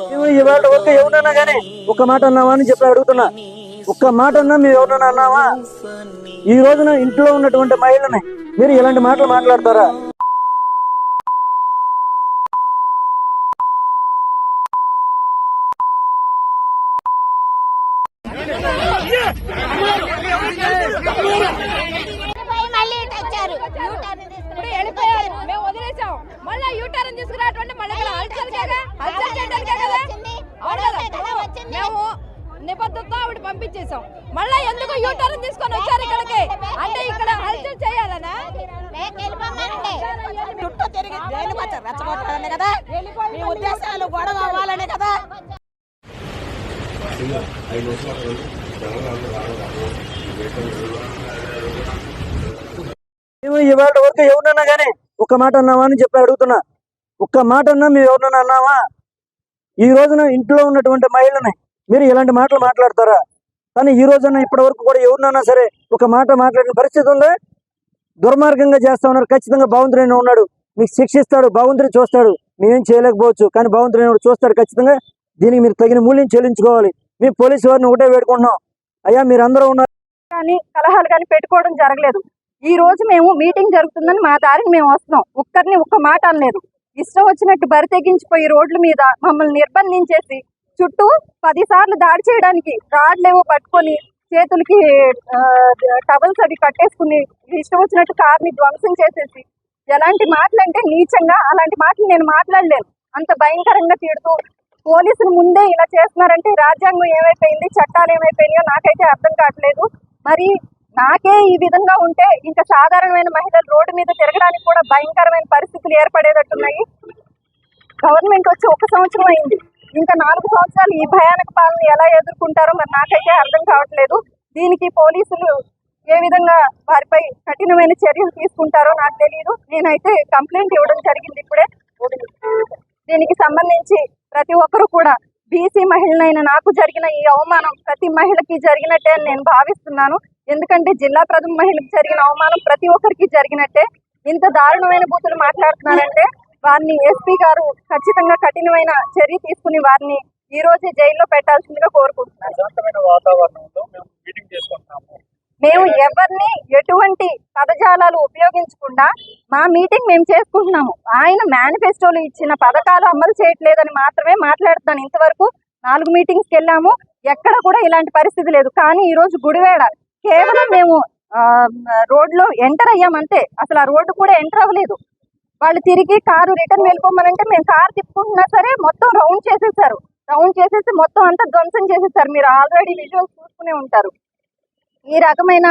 నువ్వు ఇవాళ వరకు ఎవరన్నా గానీ ఒక్క మాట అన్నావా అని చెప్పి అడుగుతున్నా. ఒక్క మాట అన్నా మీరు ఎవరన్నా అన్నావా? ఈ రోజున ఇంట్లో ఉన్నటువంటి మహిళని మీరు ఇలాంటి మాటలు మాట్లాడతారా? వెళ్ళిపోయారు మేము వదిలేసాం. మళ్ళీ యూటర్న్ తీసుకురావటం మళ్ళీ నిబద్ధతతో ఆవిడ పంపించేసాం మళ్ళీ ఎందుకు యూటర్న్ తీసుకొని వచ్చారు ఇక్కడికి? అంటే ఇక్కడ హల్చల్ చేయాలనా? చుట్టూ తిరిగి రెచ్చగొట్టాలనే కదా? మీ ఉద్దేశాలు గొడవ అవ్వాలనే కదా? నువ్వు ఇవాళ వరకు ఎవరన్నా గానీ ఒక్క మాట అన్నావా అని చెప్పి అడుగుతున్నా. ఒక్క మాట అన్నా మీరు ఎవరన్నా అన్నావా ఈ రోజున ఇంట్లో ఉన్నటువంటి మహిళని మీరు ఇలాంటి మాటలు మాట్లాడతారా? కానీ ఈ రోజున ఇప్పటి వరకు కూడా ఎవరినన్నా సరే ఒక మాట మాట్లాడిన పరిస్థితి ఉందా? దుర్మార్గంగా చేస్తా ఉన్నారు. ఖచ్చితంగా భగవంతుడైన ఉన్నాడు. మీకు శిక్షిస్తాడు భగవంతుడు చూస్తాడు. మేమేం చేయలేకపోవచ్చు కానీ భగవంతుడైన వాడు చూస్తాడు ఖచ్చితంగా. దీనికి మీరు తగిన మూల్యం చెల్లించుకోవాలి. మీ పోలీసు వారిని ఒకటే వేడుకుంటున్నాం. అయ్యా మీరు అందరూ ఉన్నారు. కానీ కలహాలు కానీ పెట్టుకోవడం జరగలేదు. ఈ రోజు మేము మీటింగ్ జరుగుతుందని మా దారిని మేము వస్తున్నాం. ఒక్కరిని ఒక్క మాట అనలేదు. ఇష్టం వచ్చినట్టు బరి తెగించిపోయి రోడ్ల మీద మమ్మల్ని నిర్బంధించేసి చుట్టూ పది సార్లు దాడి చేయడానికి రాడ్లేవో పట్టుకొని చేతులకి టవల్స్ అవి కట్టేసుకుని ఇష్టం వచ్చినట్టు కార్ని ధ్వంసం చేసేసి ఎలాంటి మాటలు అంటే నీచంగా అలాంటి మాటలు నేను మాట్లాడలేను. అంత భయంకరంగా తిడుతూ పోలీసులు ముందే ఇలా చేస్తున్నారంటే రాజ్యాంగం ఏమైపోయింది చట్టాలు ఏమైపోయినాయో నాకైతే అర్థం కావట్లేదు. మరి నాకే ఈ విధంగా ఉంటే ఇంకా సాధారణమైన మహిళలు రోడ్డు మీద తిరగడానికి కూడా భయంకరమైన పరిస్థితులు ఏర్పడేటట్టున్నాయి. గవర్నమెంట్ వచ్చి ఒక సంవత్సరం అయింది. ఇంకా నాలుగు సంవత్సరాలు ఈ భయానక పాలన ఎలా ఎదుర్కొంటారో మరి నాకైతే అర్థం కావట్లేదు. దీనికి పోలీసులు ఏ విధంగా వారిపై కఠినమైన చర్యలు తీసుకుంటారో నాకు తెలియదు నేనైతే కంప్లైంట్ ఇవ్వడం జరిగింది ఇప్పుడే. దీనికి సంబంధించి ప్రతి ఒక్కరూ కూడా బీసీ మహిళనైన నాకు జరిగిన ఈ అవమానం ప్రతి మహిళకి జరిగినట్టే అని నేను భావిస్తున్నాను. ఎందుకంటే జిల్లా ప్రథమ మహిళకి జరిగిన అవమానం ప్రతి ఒక్కరికి జరిగినట్టే. ఇంత దారుణమైన బూతులు మాట్లాడుతున్నారంటే వారిని ఎస్పీ గారు ఖచ్చితంగా కఠినమైన చర్య తీసుకుని వారిని ఈ రోజే జైల్లో పెట్టాల్సిందిగా కోరుకుంటున్నాను. మేము ఎవరిని ఎటువంటి పదజాలాలు ఉపయోగించకుండా మా మీటింగ్ మేము చేసుకుంటున్నాము. ఆయన మేనిఫెస్టోలో ఇచ్చిన పథకాలు అమలు చేయట్లేదని మాత్రమే మాట్లాడుతున్నాను. ఇంతవరకు నాలుగు మీటింగ్స్కి వెళ్ళాము. ఎక్కడ కూడా ఇలాంటి పరిస్థితి లేదు. కానీ ఈ రోజు గుడివేడ కేవలం మేము రోడ్లో ఎంటర్ అయ్యామంతే. అసలు ఆ రోడ్డు కూడా ఎంటర్ అవ్వలేదు. వాళ్ళు తిరిగి కారు రిటర్న్ వెళ్ళిపోమనంటే మేము కారు తిప్పుకుంటున్నా సరే మొత్తం రౌండ్ చేసేసారు. రౌండ్ చేసేసి మొత్తం అంతా ధ్వంసం చేసేసారు. మీరు ఆల్రెడీ విజువల్స్ చూసుకునే ఉంటారు. ఈ రకమైన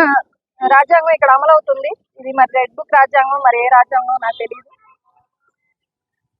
రాజ్యాంగం ఇక్కడ అమలవుతుంది. ఇది మరి రెడ్ బుక్ రాజ్యాంగం మరి ఏ రాజ్యాంగం నాకు తెలియదు